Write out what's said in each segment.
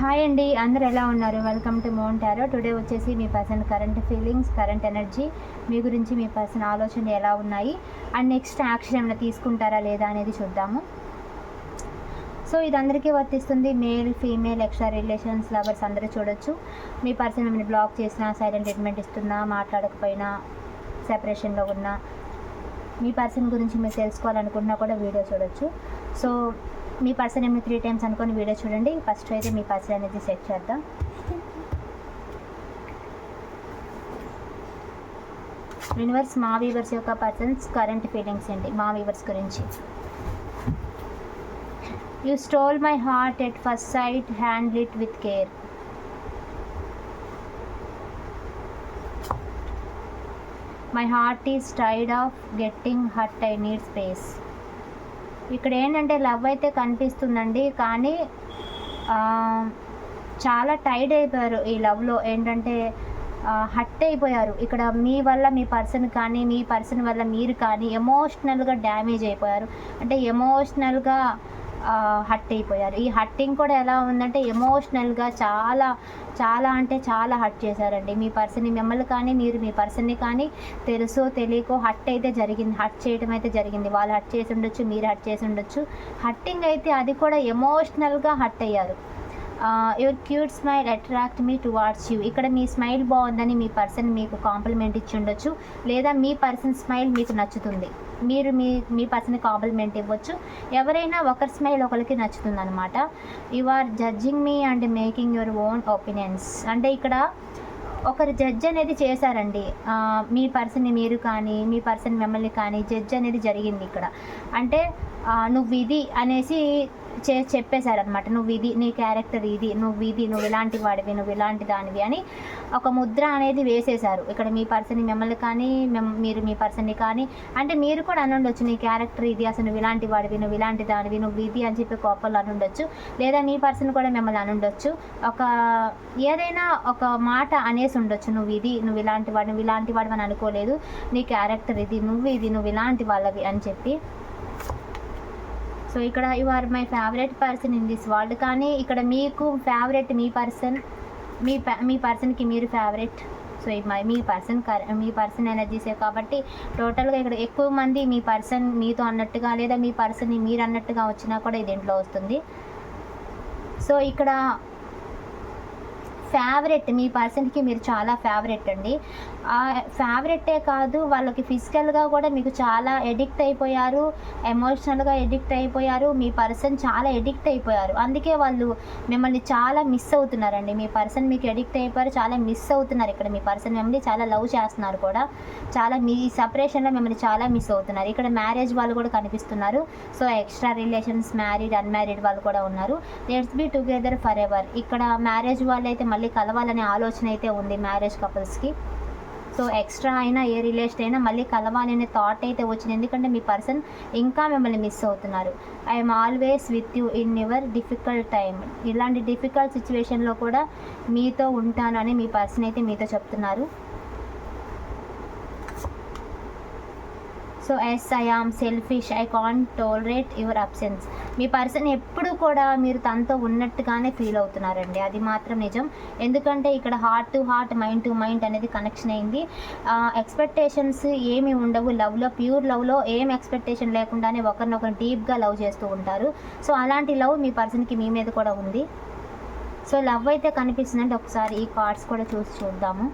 Hi అండి అందరు ఎలా ఉన్నారు? Welcome to mon tarot today వచ్చేసి మీ person current feelings current energy మీ గురించి మీ పర్సన్ ఆలోచనలు ఎలా ఉన్నాయి? అండ్ నెక్స్ట్ యాక్షన్ ఏమైనా తీసుకుంటారా లేదా అనేది చూద్దాము. సో ఇది అందరికీ వర్తిస్తుంది. Male female extra relations lovers అందరూ చూడొచ్చు. మీ పర్సన్ మిమ్మల్ని బ్లాక్ చేసినా సైలెంట్ ట్రీట్మెంట్ ఇస్తున్నా మాట్లాడకపోయినా సెపరేషన్లో ఉన్నా మీ పర్సన్ గురించి మీరు తెలుసుకోవాలనుకున్నా కూడా వీడియో చూడొచ్చు. సో మీ పర్సన్ ఏమి త్రీ టైమ్స్ అనుకొని వీడియో చూడండి. ఫస్ట్ అయితే మీ పర్సన్ అనేది సెట్ చేద్దాం. యూనివర్స్ మా వీవర్స్ యొక్క పర్సన్స్ కరెంట్ ఫీలింగ్స్ ఏంటి? మా వీవర్స్ గురించి. You stole my heart at first sight hand it with care my heart is tired of getting hurt I need space ఇక్కడ ఏంటంటే లవ్ అయితే కనిపిస్తుందండి కానీ చాలా టైడ్ అయిపోయారు ఈ లవ్లో ఏంటంటే హట్ అయిపోయారు. ఇక్కడ మీ వల్ల మీ పర్సన్ కానీ మీ పర్సన్ వల్ల మీరు కానీ ఎమోషనల్గా డ్యామేజ్ అయిపోయారు. అంటే ఎమోషనల్గా హట్ అయిపోయారు. ఈ హట్టింగ్ కూడా ఎలా ఉందంటే ఎమోషనల్గా చాలా చాలా అంటే చాలా హట్ చేశారండి. మీ పర్సన్ని మిమ్మల్ని కానీ మీరు మీ పర్సన్ని కానీ తెలుసో తెలియకో హట్ అయితే జరిగింది. హట్ చేయడం అయితే జరిగింది. వాళ్ళు హట్ చేసి ఉండొచ్చు మీరు హట్ చేసి ఉండొచ్చు. హట్టింగ్ అయితే అది కూడా ఎమోషనల్గా హట్ అయ్యారు. Your cute smile attract me towards you ఇక్కడ మీ స్మైల్ బాగుందని మీ పర్సన్ మీకు కాంప్లిమెంట్ ఇచ్చి ఉండొచ్చు. లేదా మీ పర్సన్ స్మైల్ మీకు నచ్చుతుంది. మీరు మీ మీ పర్సన్ కాంప్లిమెంట్ ఇవ్వచ్చు. ఎవరైనా ఒకరి స్మైల్ ఒకరికి నచ్చుతుంది అనమాట you are judging me and making your own opinions అంటే ఇక్కడ ఒకరు జడ్జ్ అనేది చేశారండి. మీ పర్సన్ని మీరు కానీ మీ పర్సన్ మిమ్మల్ని కానీ జడ్జ్ అనేది జరిగింది ఇక్కడ. అంటే నువ్వు ఇది అనేసి చే చెప్పేశారనమాట నువ్వు ఇది నీ క్యారెక్టర్ ఇది నువ్వు ఇది నువ్వు ఇలాంటి వాడివి నువ్వు ఇలాంటి దానివి అని ఒక ముద్ర అనేది వేసేశారు. ఇక్కడ మీ పర్సన్ మిమ్మల్ని కానీ మీరు మీ పర్సన్ని కానీ అంటే మీరు కూడా అని ఉండొచ్చు నీ క్యారెక్టర్ ఇది అసలు నువ్వు ఇలాంటి వాడివి నువ్వు ఇలాంటి దానివి నువ్వు ఇది అని చెప్పి కోపంలో అని ఉండొచ్చు లేదా నీ పర్సన్ కూడా మిమ్మల్ని అని ఉండొచ్చు ఒక ఏదైనా ఒక మాట అనేసి ఉండొచ్చు నువ్వు ఇది నువ్వు ఇలాంటి వాడు నువ్వు ఇలాంటి వాడు అని అనుకోలేదు. నీ క్యారెక్టర్ ఇది నువ్వు ఇది నువ్వు ఇలాంటి వాళ్ళవి అని చెప్పి సో ఇక్కడ you are my favourite person in this world కానీ ఇక్కడ మీకు ఫేవరెట్ మీ పర్సన్ మీ మీ పర్సన్కి మీరు ఫేవరెట్ సో ఈ మై- మీ పర్సన్ మీ పర్సన్ ఎనర్జీసే కాబట్టి టోటల్గా ఇక్కడ ఎక్కువ మంది మీ పర్సన్ మీతో అన్నట్టుగా లేదా మీ పర్సన్ని మీరు అన్నట్టుగా వచ్చినా కూడా ఇది ఇంట్లో వస్తుంది. సో ఇక్కడ ఫేవరెట్ మీ పర్సన్కి మీరు చాలా ఫేవరెట్ అండి. ఆ ఫేవరెటే కాదు వాళ్ళకి ఫిజికల్గా కూడా మీకు చాలా ఎడిక్ట్ అయిపోయారు ఎమోషనల్గా ఎడిక్ట్ అయిపోయారు మీ పర్సన్ చాలా ఎడిక్ట్ అయిపోయారు. అందుకే వాళ్ళు మిమ్మల్ని చాలా మిస్ అవుతున్నారండి. మీ పర్సన్ మీకు ఎడిక్ట్ అయిపోయారు చాలా మిస్ అవుతున్నారు ఇక్కడ. మీ పర్సన్ మిమ్మల్ని చాలా లవ్ చేస్తున్నారు కూడా. చాలా మీ సపరేషన్లో మిమ్మల్ని చాలా మిస్ అవుతున్నారు. ఇక్కడ మ్యారేజ్ వాళ్ళు కూడా కనిపిస్తున్నారు. So extra relations married unmarried వాళ్ళు కూడా ఉన్నారు. Let's be together for ever ఇక్కడ మ్యారేజ్ వాళ్ళు అయితే మళ్ళీ మళ్ళీ కలవాలనే ఆలోచన అయితే ఉంది మ్యారేజ్ కపుల్స్కి. సో ఎక్స్ట్రా అయినా ఏ రిలేషన్ అయినా మళ్ళీ కలవాలి అనే థాట్ అయితే వచ్చింది. ఎందుకంటే మీ పర్సన్ ఇంకా మిమ్మల్ని మిస్ అవుతున్నారు. I'm always with you in your difficult time ఇలాంటి డిఫికల్ట్ సిచ్యువేషన్లో కూడా మీతో ఉంటానని మీ పర్సన్ అయితే మీతో చెప్తున్నారు. So yes I am selfish I can't tolerate your absence me person ఎప్పుడు కూడా మీరు తనతో ఉన్నట్టుగానే ఫీల్ అవుతున్నారండి. అది మాత్రం నిజం. ఎందుకంటే ఇక్కడ heart to heart mind to mind అనేది కనెక్షన్ అయింది. ఎక్స్పెక్టేషన్స్ ఏమి ఉండవు. లవ్లో ప్యూర్ లవ్లో ఏం ఎక్స్పెక్టేషన్ లేకుండానే ఒకరినొకరు డీప్గా లవ్ చేస్తూ ఉంటారు. సో అలాంటి లవ్ మీ పర్సన్కి మీ మీద కూడా ఉంది. సో లవ్ అయితే కనిపిస్తుందంటే ఒకసారి ఈ కార్డ్స్ కూడా చూసి చూద్దాము.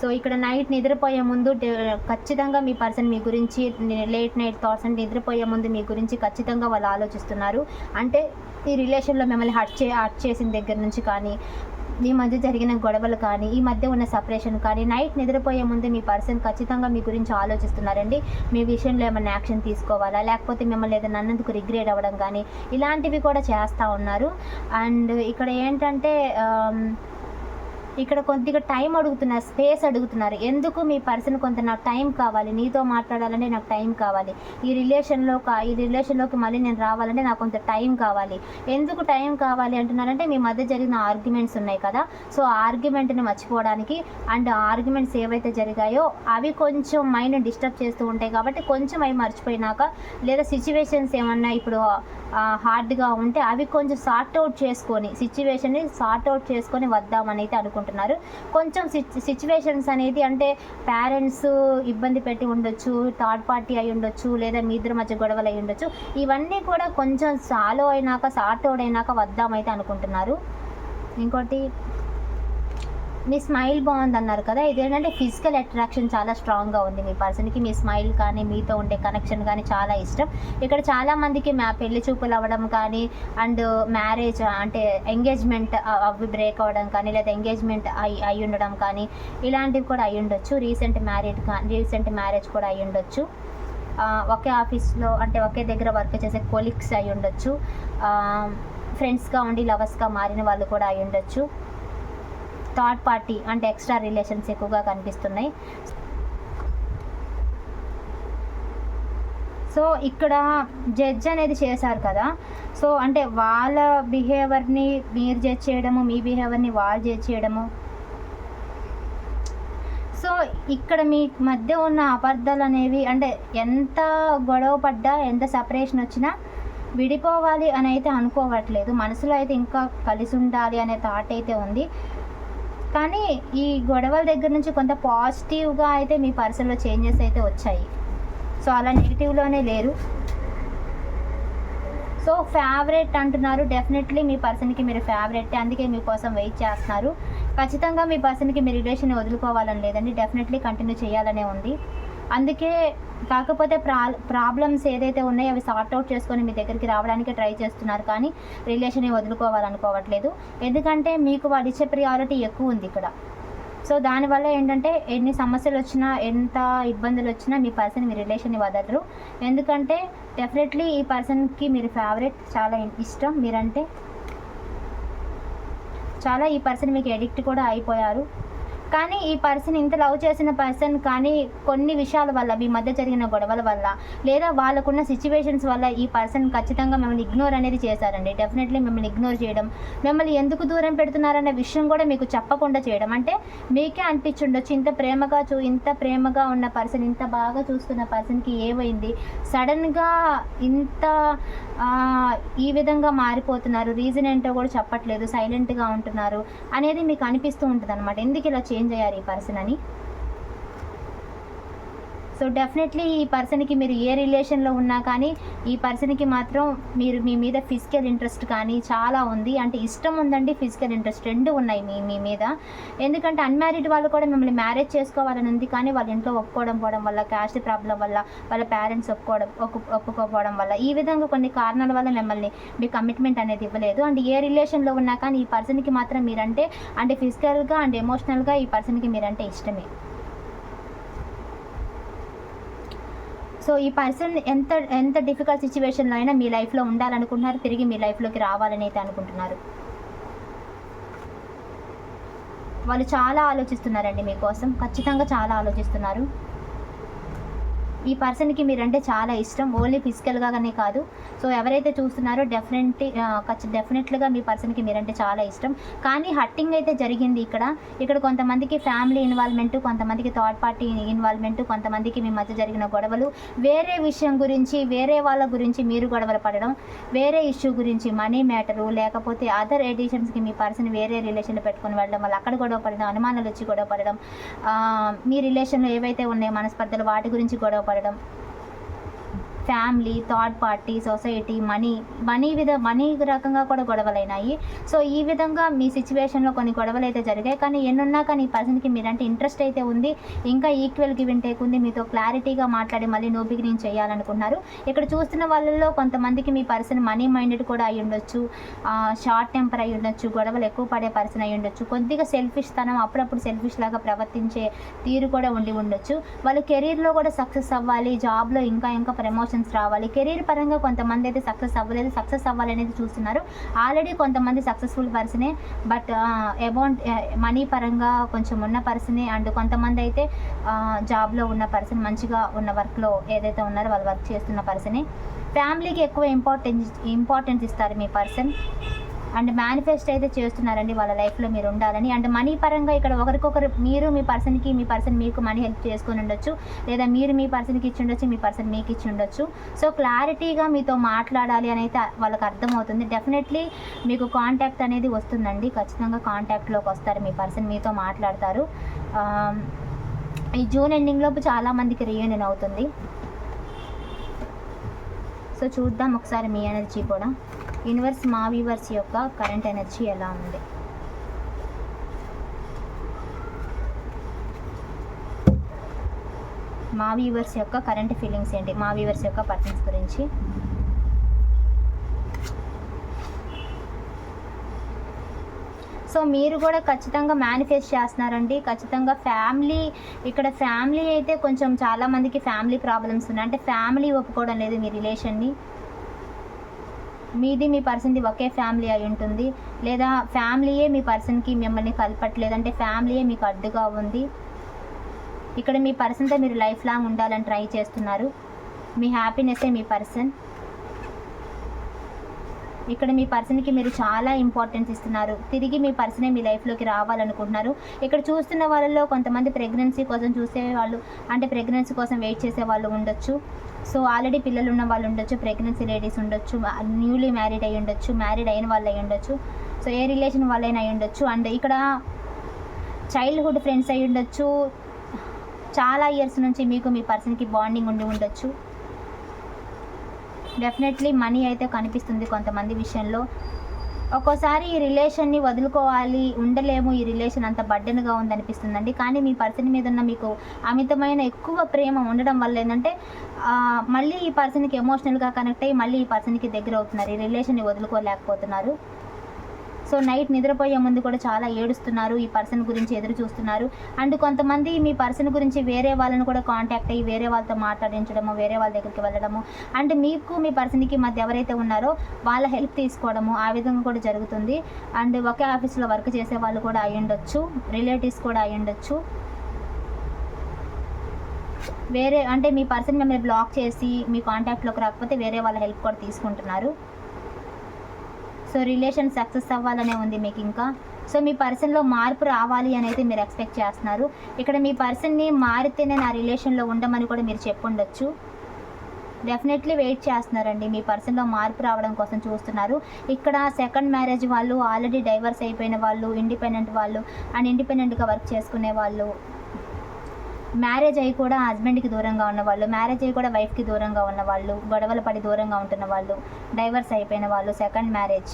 సో ఇక్కడ నైట్ నిద్రపోయే ముందు ఖచ్చితంగా మీ పర్సన్ మీ గురించి లేట్ నైట్ థాట్స్ అంటే నిద్రపోయే ముందు మీ గురించి ఖచ్చితంగా వాళ్ళు ఆలోచిస్తున్నారు. అంటే ఈ రిలేషన్లో మిమ్మల్ని హట్ చే హట్ చేసిన దగ్గర నుంచి కానీ ఈ మధ్య జరిగిన గొడవలు కానీ ఈ మధ్య ఉన్న సపరేషన్ కానీ నైట్ నిద్రపోయే ముందు మీ పర్సన్ ఖచ్చితంగా మీ గురించి ఆలోచిస్తున్నారండి. మీ విషయంలో ఏమైనా యాక్షన్ తీసుకోవాలా? లేకపోతే మిమ్మల్ని ఏదైనా అన్నందుకు రిగ్రెట్ అవ్వడం కానీ ఇలాంటివి కూడా చేస్తూ ఉన్నారు. అండ్ ఇక్కడ ఏంటంటే ఇక్కడ కొద్దిగా టైం అడుగుతున్నారు స్పేస్ అడుగుతున్నారు. ఎందుకు మీ పర్సన్ కొంత నాకు టైం కావాలి నీతో మాట్లాడాలంటే నాకు టైం కావాలి. ఈ రిలేషన్లో కా ఈ రిలేషన్లోకి మళ్ళీ నేను రావాలంటే నాకు కొంత టైం కావాలి. ఎందుకు టైం కావాలి అంటున్నారంటే మీ మధ్య జరిగిన ఆర్గ్యుమెంట్స్ ఉన్నాయి కదా. సో ఆ ఆర్గ్యుమెంట్ని మర్చిపోవడానికి అండ్ ఆర్గ్యుమెంట్స్ ఏవైతే జరిగాయో అవి కొంచెం మైండ్ డిస్టర్బ్ చేస్తూ ఉంటాయి కాబట్టి కొంచెం అవి మర్చిపోయినాక లేదా సిచ్యువేషన్స్ ఏమన్నా ఇప్పుడు హార్డ్గా ఉంటే అవి కొంచెం సార్ట్ అవుట్ చేసుకొని సిచ్యువేషన్ని సార్ట్ అవుట్ చేసుకొని వద్దామని అయితే అనుకుంటున్నారు కొంచెం సిచ్యువేషన్స్ అనేది అంటే పేరెంట్స్ ఇబ్బంది పెట్టి ఉండొచ్చు థర్డ్ పార్టీ అయి ఉండొచ్చు లేదా మీ ఇద్దరి మధ్య గొడవలు అయి ఉండొచ్చు. ఇవన్నీ కూడా కొంచెం సాలో అయినాక సార్ట్ అవుట్ అయినాక వద్దామైతే అనుకుంటున్నారు. ఇంకోటి మీ స్మైల్ బాగుంది అన్నారు కదా ఇదేంటంటే ఫిజికల్ అట్రాక్షన్ చాలా స్ట్రాంగ్గా ఉంది మీ పర్సన్కి మీ స్మైల్ కానీ మీతో ఉండే కనెక్షన్ కానీ చాలా ఇష్టం. ఇక్కడ చాలామందికి మా పెళ్ళి చూపులు అవ్వడం కానీ అండ్ మ్యారేజ్ అంటే ఎంగేజ్మెంట్ అవి బ్రేక్ అవ్వడం కానీ లేదా ఎంగేజ్మెంట్ అయి అయి ఉండడం కానీ ఇలాంటివి కూడా అయి ఉండొచ్చు. రీసెంట్ మ్యారేజ్ కానీ రీసెంట్ మ్యారేజ్ కూడా అయి ఉండొచ్చు. ఒకే ఆఫీస్లో అంటే ఒకే దగ్గర వర్క్ చేసే కొలీగ్స్ అయి ఉండొచ్చు. ఫ్రెండ్స్గా ఉండి లవర్స్గా మారిన వాళ్ళు కూడా అయి ఉండొచ్చు. థర్డ్ పార్టీ అంటే ఎక్స్ట్రా రిలేషన్స్ ఎక్కువగా కనిపిస్తున్నాయి. సో ఇక్కడ జడ్జ్ అనేది చేశారు కదా. సో అంటే వాళ్ళ బిహేవియర్ని మీరు జడ్జ్ చేయడము మీ బిహేవియర్ని వాళ్ళు జడ్జ్ చేయడము. సో ఇక్కడ మీ మధ్య ఉన్న అబద్ధాలు అనేవి అంటే ఎంత గొడవ పడ్డా ఎంత సపరేషన్ వచ్చినా విడిపోవాలి అని అయితే అనుకోవట్లేదు. మనసులో అయితే ఇంకా కలిసి ఉండాలి అనే థాట్ అయితే ఉంది. కానీ ఈ గొడవల దగ్గర నుంచి కొంత పాజిటివ్గా అయితే మీ పర్సన్లో చేంజెస్ అయితే వచ్చాయి. సో అలా నెగిటివ్లోనే లేరు. సో ఫేవరెట్ అంటున్నారు. డెఫినెట్లీ మీ పర్సన్కి మీరు ఫేవరెట్ అందుకే మీకోసం వెయిట్ చేస్తున్నారు. ఖచ్చితంగా మీ పర్సన్కి మీ రిలేషన్ వదులుకోవాలని లేదండి. డెఫినెట్లీ కంటిన్యూ చేయాలనే ఉంది. అందుకే కాకపోతే ప్రా ప్రాబ్లమ్స్ ఏదైతే ఉన్నాయో అవి సార్ట్ అవుట్ చేసుకొని మీ దగ్గరికి రావడానికి ట్రై చేస్తున్నారు. కానీ రిలేషన్ని వదులుకోవాలనుకోవట్లేదు. ఎందుకంటే మీకు వాళ్ళు ఇచ్చే ప్రియారిటీ ఎక్కువ ఉంది ఇక్కడ. సో దానివల్ల ఏంటంటే ఎన్ని సమస్యలు వచ్చినా ఎంత ఇబ్బందులు వచ్చినా మీ పర్సన్ మీ రిలేషన్ని వదలరు. ఎందుకంటే డెఫినెట్లీ ఈ పర్సన్కి మీరు ఫేవరెట్ చాలా ఇష్టం. మీరంటే చాలా ఈ పర్సన్ మీకు ఎడిక్ట్ కూడా అయిపోయారు. కానీ ఈ పర్సన్ ఇంత లవ్ చేసిన పర్సన్ కానీ కొన్ని విషయాల వల్ల మీ మధ్య జరిగిన గొడవల వల్ల లేదా వాళ్ళకున్న సిచ్యువేషన్స్ వల్ల ఈ పర్సన్ ఖచ్చితంగా మిమ్మల్ని ఇగ్నోర్ అనేది చేశారండి. డెఫినెట్లీ మిమ్మల్ని ఇగ్నోర్ చేయడం మిమ్మల్ని ఎందుకు దూరం పెడుతున్నారనే విషయం కూడా మీకు చెప్పకుండా చేయడం. అంటే మీకే అనిపించుండొచ్చు ఇంత ప్రేమగా చూ ఇంత ప్రేమగా ఉన్న పర్సన్ ఇంత బాగా చూస్తున్న పర్సన్కి ఏమైంది? సడన్గా ఇంత ఈ విధంగా మారిపోతున్నారు రీజన్ ఏంటో కూడా చెప్పట్లేదు సైలెంట్గా ఉంటున్నారు అనేది మీకు అనిపిస్తూ ఉంటుంది అనమాట ఎందుకు ఇలా చేంజ్ అయ్యారు ఈ పర్సన్ అని సో డెఫినెట్లీ ఈ పర్సన్కి మీరు ఏ రిలేషన్లో ఉన్నా కానీ ఈ పర్సన్కి మాత్రం మీరు మీ మీద ఫిజికల్ ఇంట్రెస్ట్ కానీ చాలా ఉంది. అంటే ఇష్టం ఉందండి ఫిజికల్ ఇంట్రెస్ట్. రెండు ఉన్నాయి మీ మీ మీద. ఎందుకంటే అన్మ్యారీడ్ వాళ్ళు కూడా మిమ్మల్ని మ్యారేజ్ చేసుకోవాలని ఉంది కానీ వాళ్ళ ఇంట్లో ఒప్పుకోవడం పోవడం వల్ల క్యాస్ట్ ప్రాబ్లం వల్ల వాళ్ళ పేరెంట్స్ ఒప్పుకోవడం ఒప్పు ఒప్పుకోకపోవడం వల్ల ఈ విధంగా కొన్ని కారణాల వల్ల మిమ్మల్ని మీ కమిట్మెంట్ అనేది ఇవ్వలేదు. అండ్ ఏ రిలేషన్లో ఉన్నా కానీ ఈ పర్సన్కి మాత్రం మీరంటే అంటే ఫిజికల్గా అండ్ ఎమోషనల్గా ఈ పర్సన్కి మీరంటే ఇష్టమే. సో ఈ పర్సన్ ఎంత ఎంత డిఫికల్ట్ సిచ్యువేషన్లో అయినా మీ లైఫ్లో ఉండాలనుకుంటున్నారు తిరిగి మీ లైఫ్లోకి రావాలని అయితే అనుకుంటున్నారు? వాళ్ళు చాలా ఆలోచిస్తున్నారండి మీకోసం. ఖచ్చితంగా చాలా ఆలోచిస్తున్నారు. ఈ పర్సన్కి మీరంటే చాలా ఇష్టం. ఓన్లీ ఫిజికల్గానే కాదు. సో ఎవరైతే చూస్తున్నారో డెఫినెట్ ఖచ్చి డెఫినెట్లుగా మీ పర్సన్కి మీరంటే చాలా ఇష్టం. కానీ హట్టింగ్ అయితే జరిగింది ఇక్కడ. ఇక్కడ కొంతమందికి ఫ్యామిలీ ఇన్వాల్వ్మెంట్ కొంతమందికి థర్డ్ పార్టీ ఇన్వాల్వ్మెంట్ కొంతమందికి మీ మధ్య జరిగిన గొడవలు. వేరే విషయం గురించి వేరే వాళ్ళ గురించి మీరు గొడవలు పడడం వేరే ఇష్యూ గురించి మనీ మ్యాటరు లేకపోతే అదర్ ఎడిషన్స్కి మీ పర్సన్ వేరే రిలేషన్లో పెట్టుకొని వెళ్ళడం వల్ల అక్కడ గొడవ పడడం అనుమానాలు వచ్చి గొడవ పడడం మీ రిలేషన్లో ఏవైతే ఉన్నాయో మనస్పర్ధలు వాటి గురించి గొడవ పడడం family third party society money money విధ మనీ రకంగా కూడా గొడవలైనాయి. సో ఈ విధంగా మీ సిచ్యువేషన్లో కొన్ని గొడవలు అయితే జరిగాయి. కానీ ఎన్నున్నా కానీ ఈ పర్సన్కి మీరంటే ఇంట్రెస్ట్ అయితే ఉంది. ఇంకా ఈక్వల్ గివెన్ టేక్ ఉంది. మీతో క్లారిటీగా మాట్లాడి మళ్ళీ నో బిగినింగ్ చేయాలనుకుంటున్నారు. ఇక్కడ చూస్తున్న వాళ్ళల్లో కొంతమందికి మీ పర్సన్ మనీ మైండెడ్ కూడా అయి ఉండొచ్చు. షార్ట్ టెంపర్ అయి ఉండొచ్చు. గొడవలు ఎక్కువ పడే పర్సన్ అయి ఉండొచ్చు. కొద్దిగా సెల్ఫిష్ తనం అప్పుడప్పుడు సెల్ఫిష్ లాగా ప్రవర్తించే తీరు కూడా ఉండి ఉండొచ్చు. వాళ్ళు కెరీర్లో కూడా సక్సెస్ అవ్వాలి. జాబ్లో ఇంకా ఇంకా ప్రమోషన్ ఆప్షన్స్ రావాలి. కెరీర్ పరంగా కొంతమంది అయితే సక్సెస్ అవ్వలేదు. సక్సెస్ అవ్వాలనేది చూస్తున్నారు. ఆల్రెడీ కొంతమంది సక్సెస్ఫుల్ పర్సనే బట్ అమౌంట్ మనీ పరంగా కొంచెం ఉన్న పర్సనే అండ్ కొంతమంది అయితే జాబ్లో ఉన్న పర్సన్ మంచిగా ఉన్న వర్క్లో ఏదైతే ఉన్నారో వాళ్ళు వర్క్ చేస్తున్న పర్సనే ఫ్యామిలీకి ఎక్కువ ఇంపార్టెన్స్ ఇంపార్టెన్స్ ఇస్తారు మీ పర్సన్ అండ్ మేనిఫెస్ట్ అయితే చేస్తున్నారండి వాళ్ళ లైఫ్లో మీరు ఉండాలని. అండ్ మనీ పరంగా ఇక్కడ ఒకరికొకరు మీరు మీ పర్సన్కి మీ పర్సన్ మీకు మనీ హెల్ప్ చేసుకొని ఉండొచ్చు. లేదా మీరు మీ పర్సన్కి ఇచ్చి ఉండొచ్చు మీ పర్సన్ మీకు ఇచ్చి ఉండొచ్చు. సో క్లారిటీగా మీతో మాట్లాడాలి అని అయితే వాళ్ళకి అర్థమవుతుంది. డెఫినెట్లీ మీకు కాంటాక్ట్ అనేది వస్తుందండి. ఖచ్చితంగా కాంటాక్ట్లోకి వస్తారు మీ పర్సన్ మీతో మాట్లాడతారు. ఈ జూన్ ఎండింగ్ లోపు రీయూనియన్ అవుతుంది. సో చూద్దాం ఒకసారి మీ ఎనర్జీ కూడా. యూనివర్స్ మా వీవర్స్ యొక్క కరెంట్ ఎనర్జీ ఎలా ఉంది? మా వీవర్స్ యొక్క కరెంట్ ఫీలింగ్స్ ఏంటి? మా వ్యూవర్స్ యొక్క పర్సన్స్ గురించి. సో మీరు కూడా ఖచ్చితంగా మేనిఫెస్ట్ చేస్తున్నారండి. ఖచ్చితంగా ఫ్యామిలీ ఇక్కడ ఫ్యామిలీ అయితే కొంచెం చాలా మందికి ఫ్యామిలీ ప్రాబ్లమ్స్ ఉన్నాయి. అంటే ఫ్యామిలీ ఒప్పుకోవడం లేదు మీ రిలేషన్ని మీది మీ పర్సన్ది ఒకే ఫ్యామిలీ అయి ఉంటుంది. లేదా ఫ్యామిలీయే మీ పర్సన్కి మిమ్మల్ని కలపట్లేదు అంటే ఫ్యామిలీయే మీకు అడ్డుగా ఉంది. ఇక్కడ మీ పర్సన్తో మీరు లైఫ్ లాంగ్ ఉండాలని ట్రై చేస్తున్నారు. మీ హ్యాపీనెస్సే మీ పర్సన్. ఇక్కడ మీ పర్సన్కి మీరు చాలా ఇంపార్టెన్స్ ఇస్తున్నారు. తిరిగి మీ పర్సనే మీ లైఫ్లోకి రావాలనుకుంటున్నారు. ఇక్కడ చూస్తున్న వాళ్ళలో కొంతమంది ప్రెగ్నెన్సీ కోసం చూసే వాళ్ళు అంటే ప్రెగ్నెన్సీ కోసం వెయిట్ చేసే వాళ్ళు ఉండొచ్చు. సో ఆల్రెడీ పిల్లలు ఉన్న వాళ్ళు ఉండొచ్చు ప్రెగ్నెన్సీ లేడీస్ ఉండొచ్చు న్యూలీ మ్యారీడ్ అయి ఉండొచ్చు మ్యారీడ్ అయిన వాళ్ళు అయి ఉండొచ్చు. సో ఏ రిలేషన్ వాళ్ళైనా అయి ఉండొచ్చు. అండ్ ఇక్కడ చైల్డ్హుడ్ ఫ్రెండ్స్ అయి ఉండొచ్చు. చాలా ఇయర్స్ నుంచి మీకు మీ పర్సన్కి బాండింగ్ ఉండి ఉండొచ్చు. డెఫినెట్లీ మనీ అయితే కనిపిస్తుంది కొంతమంది విషయంలో. ఒక్కోసారి ఈ రిలేషన్ని వదులుకోవాలి ఉండలేము ఈ రిలేషన్ అంత బడ్డెన్గా ఉందనిపిస్తుందండి. కానీ మీ పర్సన్ మీద ఉన్న మీకు అమితమైన ఎక్కువ ప్రేమ ఉండడం వల్ల ఏంటంటే మళ్ళీ ఈ పర్సన్కి ఎమోషనల్గా కనెక్ట్ అయ్యి మళ్ళీ ఈ పర్సన్కి దగ్గర అవుతున్నారు ఈ రిలేషన్ని వదులుకోలేకపోతున్నారు. సో నైట్ నిద్రపోయే ముందు కూడా చాలా ఏడుస్తున్నారు. ఈ పర్సన్ గురించి ఎదురు చూస్తున్నారు. అండ్ కొంతమంది మీ పర్సన్ గురించి వేరే వాళ్ళని కూడా కాంటాక్ట్ అయ్యి వేరే వాళ్ళతో మాట్లాడించడము వేరే వాళ్ళ దగ్గరికి వెళ్ళడము. అండ్ మీకు మీ పర్సన్కి మధ్య ఎవరైతే ఉన్నారో వాళ్ళ హెల్ప్ తీసుకోవడము ఆ విధంగా కూడా జరుగుతుంది. అండ్ ఒకే ఆఫీస్లో వర్క్ చేసే వాళ్ళు కూడా అయి ఉండొచ్చు. రిలేటివ్స్ కూడా అయి ఉండొచ్చు. వేరే అంటే మీ పర్సన్ మిమ్మల్ని బ్లాక్ చేసి మీ కాంటాక్ట్లోకి రాకపోతే వేరే వాళ్ళ హెల్ప్ కూడా తీసుకుంటున్నారు. సో రిలేషన్ సక్సెస్ అవ్వాలనే ఉంది మీకు ఇంకా. సో మీ పర్సన్లో మార్పు రావాలి అనేది మీరు ఎక్స్పెక్ట్ చేస్తున్నారు. ఇక్కడ మీ పర్సన్ని మారితేనే నా రిలేషన్లో ఉండమని కూడా మీరు చెప్పుండొచ్చు. డెఫినెట్లీ వెయిట్ చేస్తున్నారండి. మీ పర్సన్లో మార్పు రావడం కోసం చూస్తున్నారు. ఇక్కడ సెకండ్ మ్యారేజ్ వాళ్ళు ఆల్రెడీ డైవర్స్ అయిపోయిన వాళ్ళు ఇండిపెండెంట్ వాళ్ళు అండ్ ఇండిపెండెంట్గా వర్క్ చేసుకునే వాళ్ళు మ్యారేజ్ అయ్యి కూడా హస్బెండ్కి దూరంగా ఉన్నవాళ్ళు మ్యారేజ్ అయ్యి కూడా వైఫ్కి దూరంగా ఉన్నవాళ్ళు గొడవలు పడి దూరంగా ఉంటున్న వాళ్ళు డైవర్స్ అయిపోయిన వాళ్ళు సెకండ్ మ్యారేజ్.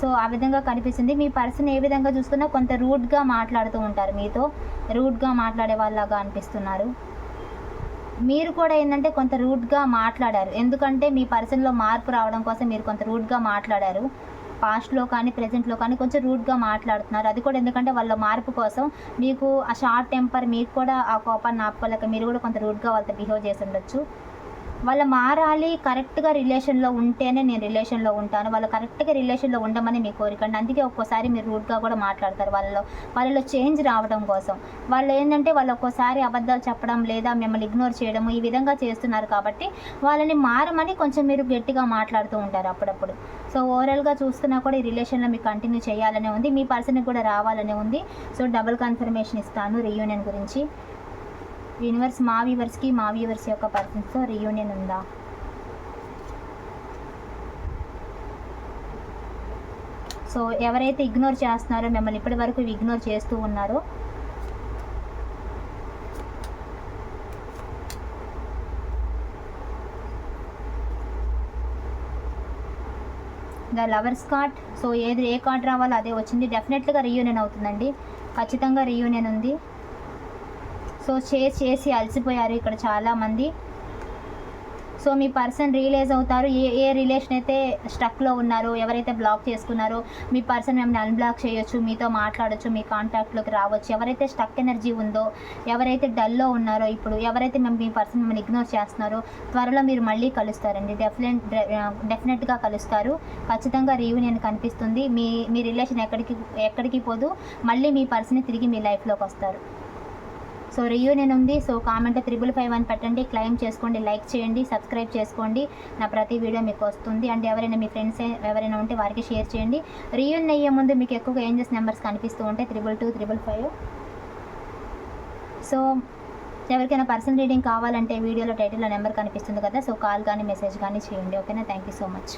సో ఆ విధంగా కనిపిస్తుంది. మీ పర్సన్ ఏ విధంగా చూసుకున్నా కొంత రూడ్గా మాట్లాడుతూ ఉంటారు మీతో. రూడ్గా మాట్లాడే వాళ్ళలాగా అనిపిస్తున్నారు. మీరు కూడా ఏంటంటే కొంత రూడ్గా మాట్లాడారు. ఎందుకంటే మీ పర్సన్లో మార్పు రావడం కోసం మీరు కొంత రూడ్గా మాట్లాడారు. పాస్ట్లో కానీ ప్రజెంట్లో కానీ కొంచెం రూడ్గా మాట్లాడుతున్నారు. అది కూడా ఎందుకంటే వాళ్ళ మార్పు కోసం మీకు ఆ షార్ట్ టెంపర్ మీకు కూడా ఆ కోపాన్ని ఆపుకోలేక మీరు కూడా కొంత రూడ్గా వాళ్ళతో బిహేవ్ చేసి ఉండొచ్చు. వాళ్ళు మారాలి కరెక్ట్గా రిలేషన్లో ఉంటేనే నేను రిలేషన్లో ఉంటాను. వాళ్ళు కరెక్ట్గా రిలేషన్లో ఉండమని మీ కోరిక. అండి అందుకే ఒక్కోసారి మీరు రూట్గా కూడా మాట్లాడతారు వాళ్ళలో. వాళ్ళలో చేంజ్ రావడం కోసం. వాళ్ళు ఏంటంటే వాళ్ళు ఒక్కోసారి అబద్ధాలు చెప్పడం లేదా మిమ్మల్ని ఇగ్నోర్ చేయడం ఈ విధంగా చేస్తున్నారు కాబట్టి వాళ్ళని మారమని కొంచెం మీరు గట్టిగా మాట్లాడుతూ ఉంటారు అప్పుడప్పుడు. సో ఓవరాల్గా చూస్తున్నా కూడా ఈ రిలేషన్లో మీకు కంటిన్యూ చేయాలనే ఉంది. మీ పర్సన్కి కూడా రావాలనే ఉంది. సో డబుల్ కన్ఫర్మేషన్ ఇస్తాను రీయూనియన్ గురించి. యూనివర్స్ మా వ్యూవర్స్కి మా వ్యూవర్స్ యొక్క పర్సన్స్తో రీయూనియన్ ఉందా? సో ఎవరైతే ఇగ్నోర్ చేస్తున్నారో మిమ్మల్ని ఇప్పటి వరకు ఇగ్నోర్ చేస్తూ ఉన్నారో ద లవర్స్ కార్డ్ సో ఏది ఏ కార్డ్ రావాలో అదే వచ్చింది. డెఫినెట్గా రీయూనియన్ అవుతుందండి. ఖచ్చితంగా రీయూనియన్ ఉంది. సో షేర్ చేసి అలసిపోయారు ఇక్కడ చాలామంది. సో మీ పర్సన్ రియలైజ్ అవుతారు. ఏ ఏ రిలేషన్ అయితే స్టక్లో ఉన్నారో ఎవరైతే బ్లాక్ చేసుకున్నారో మీ పర్సన్ మిమ్మల్ని అన్బ్లాక్ చేయొచ్చు మీతో మాట్లాడొచ్చు మీ కాంటాక్ట్లోకి రావచ్చు. ఎవరైతే స్టక్ ఎనర్జీ ఉందో ఎవరైతే డల్లో ఉన్నారో ఇప్పుడు ఎవరైతే మేము మీ పర్సన్ మిమ్మల్ని ఇగ్నోర్ చేస్తున్నారో త్వరలో మీరు మళ్ళీ కలుస్తారండి. డెఫినెట్ డెఫినెట్గా కలుస్తారు. ఖచ్చితంగా రీయూనియన్ కనిపిస్తుంది. మీ మీ రిలేషన్ ఎక్కడికి ఎక్కడికి పోదు. మళ్ళీ మీ పర్సన్ తిరిగి మీ లైఫ్లోకి వస్తారు. సో రియూనియన్ ఉంది. సో కామెంట్ త్రిబుల్ ఫైవ్ అని పెట్టండి. క్లైమ్ చేసుకోండి. లైక్ చేయండి. సబ్స్క్రైబ్ చేసుకోండి. నా ప్రతి వీడియో మీకు వస్తుంది. అండ్ ఎవరైనా మీ ఫ్రెండ్స్ ఎవరైనా ఉంటే వారికి షేర్ చేయండి. రియూన్ అయ్యే ముందు మీకు ఎక్కువగా ఏంజెస్ నెంబర్స్ కనిపిస్తూ ఉంటాయి triple two triple five so ఎవరికైనా పర్సనల్ రీడింగ్ కావాలంటే వీడియోలో టైటిల్లో నెంబర్ కనిపిస్తుంది కదా. సో కాల్ కానీ మెసేజ్ కానీ చేయండి. ఓకేనా థ్యాంక్ యూ సో మచ్